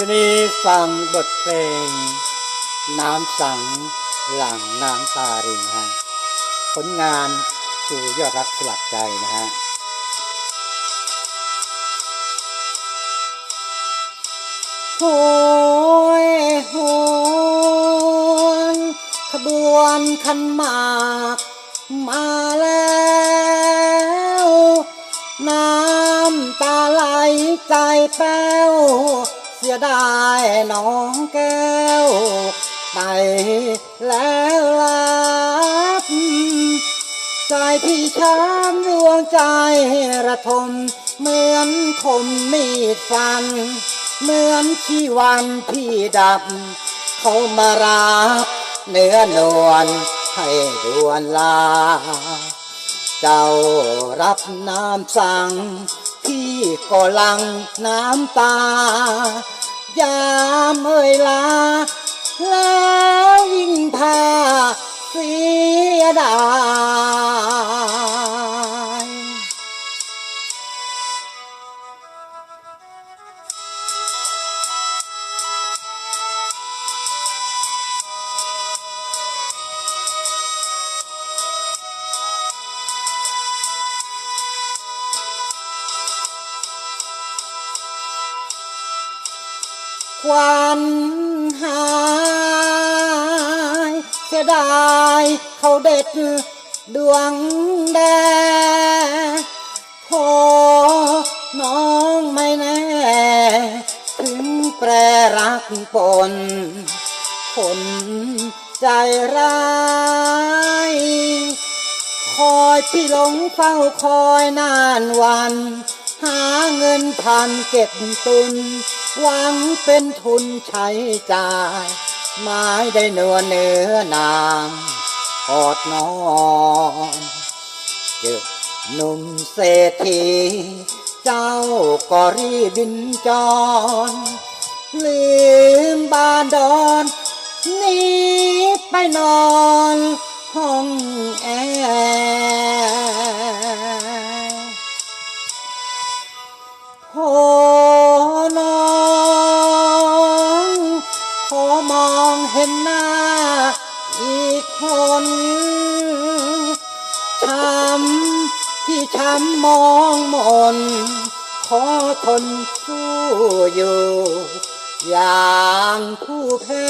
ชนีฟังบทเพลง น้ำสังหลังน้ำตาริงฮะผลงานครูยอดรักสลักใจนะฮะโหยหวนขบวนขันหมากมาแล้วน้ำตาไหลใจแป้ว เสียดายน้องแก้วไปแล้วลับใจพี่ช้ำดวงใจระทม เหมือนคมมีดฟัน เหมือนที่วันพี่ดับ เขามารับเนื้อนวลให้ดวนลา เจ้ารับน้ำสั่ง พี่ก็ลังน้ำตายามเอ่ยลาแล้วยิ่งพาเสียดาย ควันหายเสียดายเขาเด็ดดวงแดงพอน้องไม่แน่ ถึงแปรรักปนคนใจร้ายคอยพี่หลงเฝ้าคอยนานวัน หาเงินพันเก็บตุน หวังเป็นทุนใช้จ่ายไม้ได้เนื้อเนื้อนางอดนอนเจอหนุ่มเศรษฐี เจ้าก็รีบินจรลืมบ้านดอนนีไปนอนห้อง เห็นหน้าอีกคนช้ำที่ช้ำมองมน ขอทนสู้อยู่ อย่างผู้แพ้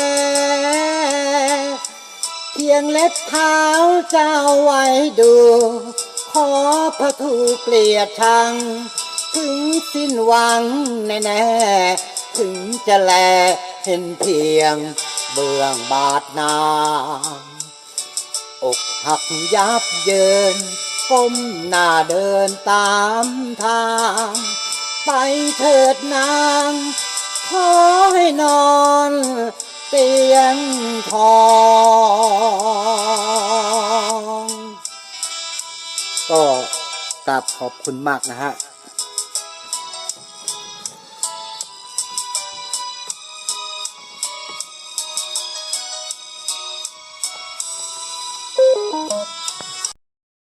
เพียงเล็บเท้าเจ้าไว้ดู ขอพระถูเกลียดชัง ถึงสิ้นหวังแน่ ๆ ถึงจะแลเห็นเพียง เบื้องบาดนางอกหักยับเยินก้มหน้าเดินตามทาง ไปเถิดนาง ขอให้นอนเตียงทองก็กราบขอบคุณมากนะฮะ